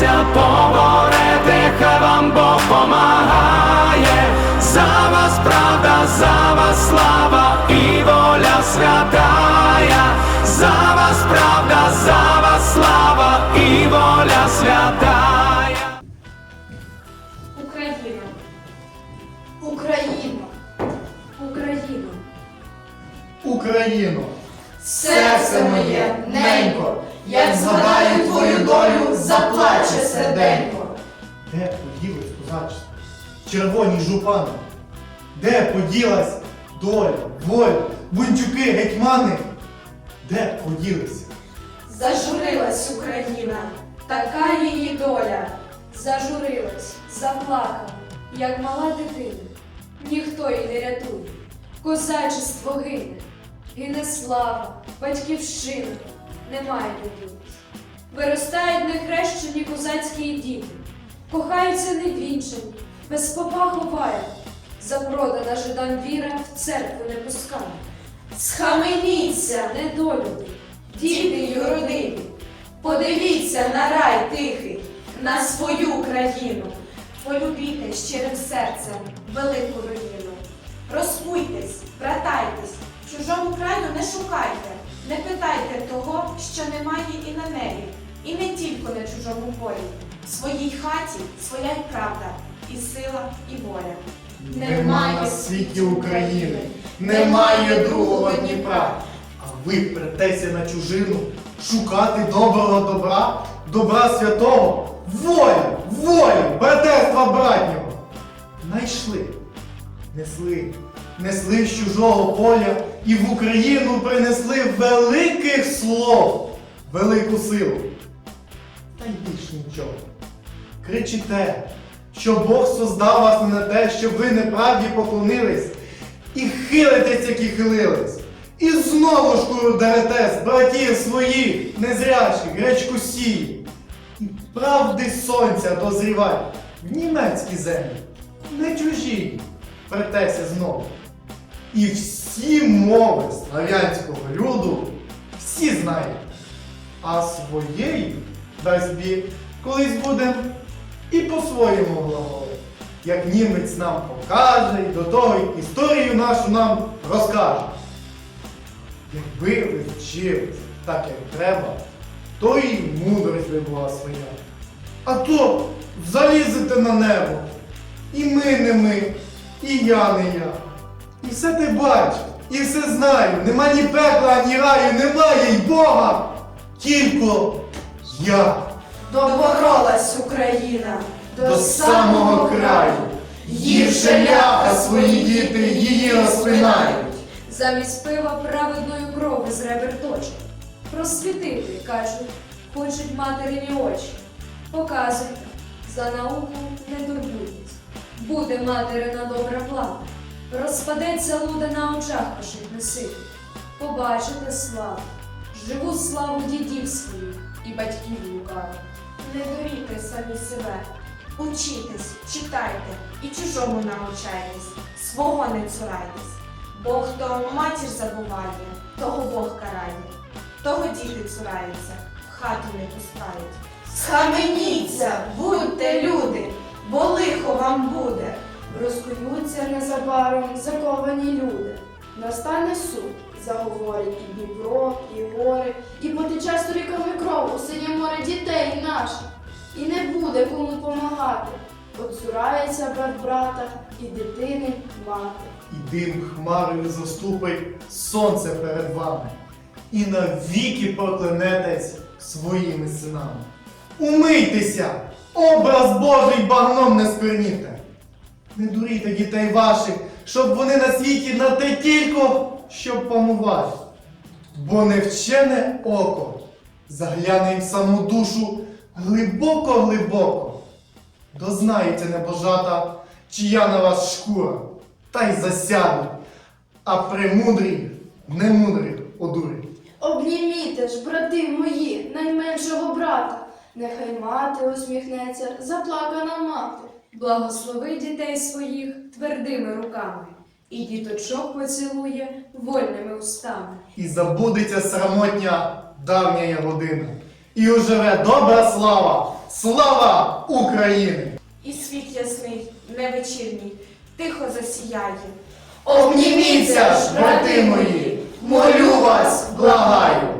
боріться, поборете, хай вам Бог помагає. За вас правда, за вас слава і воля святая. За вас правда, за вас слава і воля святая. Україна, Україна, моє, ненько, як згадаю твою долю, заплаче серденько. де поділось козачество? Червоні жупани? Де поділась доля, воля, бунчуки, гетьмани? Де поділися? Зажурилась Україна, така її доля. зажурилась, заплакала, як мала дитина. Ніхто її не рятує, козачество гине, гине слава, батьківщина, немає людей. Виростають нехрещені козацькі діти, кохаються невінчені, без попа ховають, запродана жидам віра в церкву не пускає. Схаменіться, Недолюди, діти юродиві, подивіться на рай тихий, на свою країну. Полюбіте щирим серцем велику руїну. Розпуйтесь, братайтесь, чужому краю не шукайте, того, що немає і на небі, і не тільки на чужому полі. В своїй хаті своя й правда, і сила, і воля. Нема на світі України, немає другого Дніпра. А ви претеся на чужину, шукати доброго добра, добра святого, воля, воля, братерства братнього. Найшли, несли, несли з чужого поля і в Україну принесли великих слов, велику силу. Та й більш нічого. Кричите, що Бог создав вас не на те, щоб ви неправді поклонились, і хилитесь, як і хилились. І знову шкуру деретесь, братів своїх, незрячих, гречкосії. І правди сонця дозрівай в німецькій землі, не чужі, претеся знову. І всі мови слав'янського люду всі знають, а своєї дасть Бог, колись будем і по-своєму глаголить. Як німець нам покаже, і до того й історію нашу нам розкаже. Якби ви вчились так, як треба, то і мудрость би була своя. А то залізете на небо. І ми не ми, і я не я. І все ти бачиш, і все знаю. Нема ні пекла, ні раю, немає й Бога. Тільки я. Доборолась Україна до самого краю. Їв ляха свої діти, її розпинають. Замість пива праведною крови з ребер точить. Просвітити, кажуть, хочуть материні очі. Показуйте, за науку не турбуйтесь. Буде материна добра плата. Розпадеться луда на очах ваших несити. Побачите славу, живу славу дідів своїх і батьків лукавих. Не дурійте самі себе. Учітесь, читайте і чужому навчайтесь, свого не цурайтесь. Бо хто матір забуває, того Бог карає, того діти цураються, в хату не пускають. Схаменіться, будьте люди, бо лихо вам буде. Розкуються незабаром заковані люди. Настане суд, заговорить і Дніпро, і гори, і потече сторіками кров у синє море дітей наших. І не буде кому помагати. Отцурається брат брата і дитини мати. І дим хмарою заступить сонце перед вами, і навіки проклянетесь своїми синами. Умийтеся, образ Божий багном не скверніте. Не дурійте дітей ваших, щоб вони на світі на те тільки, щоб панувати. Бо невчене око загляне їм саму душу глибоко-глибоко. Дознається небожата, чия на вас шкура, та й засяде, а премудрі немудрих одурить. Обніміте ж, брати мої, найменшого брата. Нехай мати усміхнеться, заплакана мати. Благослови дітей своїх твердими руками, і діточок поцілує вольними устами. І забудеться срамотня давня година. І оживе добра слава Слава Україні! І світ ясний, не вечірній, тихо засіяє. Обніміться ж, брати мої, молю вас, благаю.